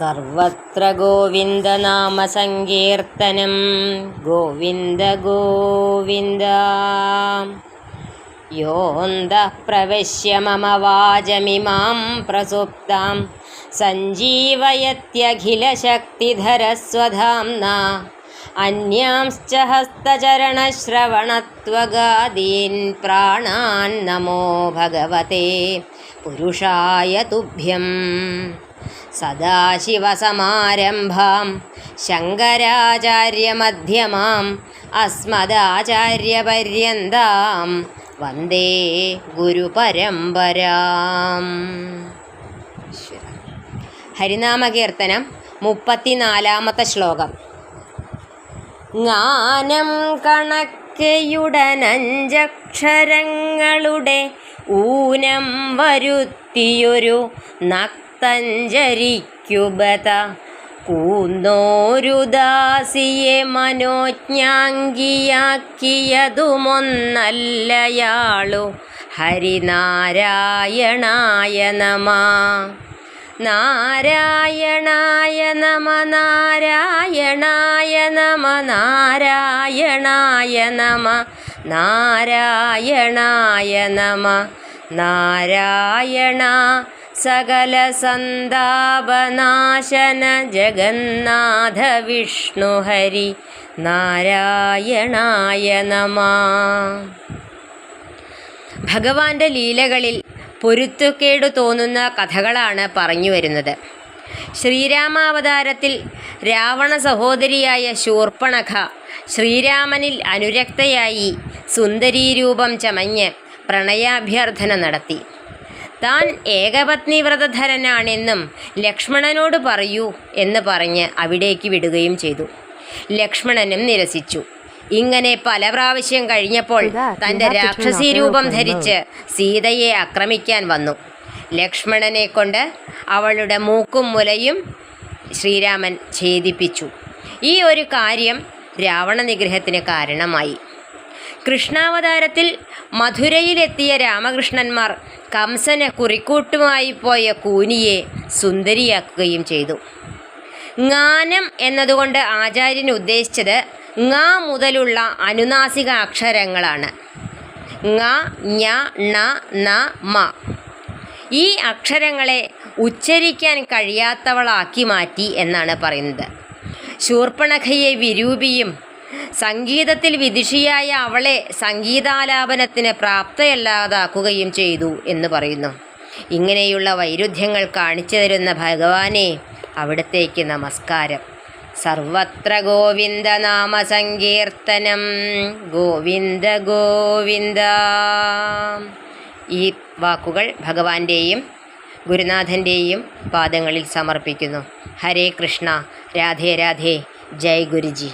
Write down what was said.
सर्वत्र गोविन्दनामसङ्कीर्तनं गोविन्द गोविन्द योऽन्तः प्रविश्य मम वाजमिमां प्रसुप्तां सञ्जीवयत्यखिलशक्तिधरस्वधाम्ना अन्यांश्च हस्तचरणश्रवणत्वगादीन् प्राणान्नमो भगवते पुरुषाय तुभ्यम् സദാശിവസമാരംഭാം. ശങ്കരാചാര്യമധ്യമാം. അസ്മദാചാര്യപര്യന്താം. വന്ദേ ഗുരുപരമ്പരാം. ഹരിനാമകീർത്തനം മുപ്പത്തിനാലാമത്തെ ശ്ലോകം. ജ്ഞാനം കണക്കയുടനഞ്ചക്ഷരങ്ങളുടെ ഊനം വരുത്തിയൊരു നക്ക കൂന്നോരു ദാസിയെ മനോജ്ഞാങ്കിയാക്കിയതുമൊന്നല്ലയാളു. ഹരിനാരായണായ നമ നാരായണായ നമ നാരായണായ നമ നാരായണായ നമ നാരായണായ നമ നാരായണ സകല സന്താപനാശന ജഗന്നാഥ വിഷ്ണു ഹരി നാരായണായ നമ ഭഗവാന്റെ ലീലകളിൽ പൊരുത്തക്കേടു തോന്നുന്ന കഥകളാണ് പറഞ്ഞു വരുന്നത്. ശ്രീരാമാവതാരത്തിൽ രാവണ സഹോദരിയായ ശൂർപ്പണഖ ശ്രീരാമനിൽ അനുരക്തയായി സുന്ദരീരൂപം ചമഞ്ഞ് പ്രണയാഭ്യർത്ഥന നടത്തി. താൻ ഏകപത്നി വ്രതധരനാണെന്നും ലക്ഷ്മണനോട് പറയൂ എന്ന് പറഞ്ഞ് അവിടേക്ക് വിടുകയും ചെയ്തു. ലക്ഷ്മണനും നിരസിച്ചു. ഇങ്ങനെ പല പ്രാവശ്യം കഴിഞ്ഞപ്പോൾ തന്റെ രാക്ഷസി രൂപം ധരിച്ച് സീതയെ ആക്രമിക്കാൻ വന്നു. ലക്ഷ്മണനെ കൊണ്ട് അവളുടെ മൂക്കും മുലയും ശ്രീരാമൻ ഛേദിപ്പിച്ചു. ഈ ഒരു കാര്യം രാവണ നിഗ്രഹത്തിന് കാരണമായി. കൃഷ്ണാവതാരത്തിൽ മധുരയിലെത്തിയ രാമകൃഷ്ണന്മാർ കംസനെ കുറിക്കൂട്ടുമായി പോയ കൂനിയെ സുന്ദരിയാക്കുകയും ചെയ്തു. ജ്ഞാനം എന്നതുകൊണ്ട് ആചാര്യൻ ഉദ്ദേശിച്ചത് ങ മുതലുള്ള അനുനാസിക അക്ഷരങ്ങളാണ്. ങ ഞ ണ ന മ. ഈ അക്ഷരങ്ങളെ ഉച്ചരിക്കാൻ കഴിയാത്തവളാക്കി മാറ്റി എന്നാണ് പറയുന്നത്. ശൂർപ്പണഖയെ വിരൂപിയും സംഗീതത്തിൽ വിദുഷിയായ അവളെ സംഗീതാലാപനത്തിന് പ്രാപ്തയല്ലാതാക്കുകയും ചെയ്തു എന്ന് പറയുന്നു. ഇങ്ങനെയുള്ള വൈരുദ്ധ്യങ്ങൾ കാണിച്ചു തരുന്ന ഭഗവാനെ അവിടത്തേക്ക് നമസ്കാരം. സർവത്ര ഗോവിന്ദ നാമ സങ്കീർത്തനം ഗോവിന്ദ ഗോവിന്ദ. ഈ വാക്കുകൾ ഭഗവാന്റെയും ഗുരുനാഥന്റെയും പാദങ്ങളിൽ സമർപ്പിക്കുന്നു. ഹരേ കൃഷ്ണ. രാധേ രാധേ. ജയ് ഗുരുജി.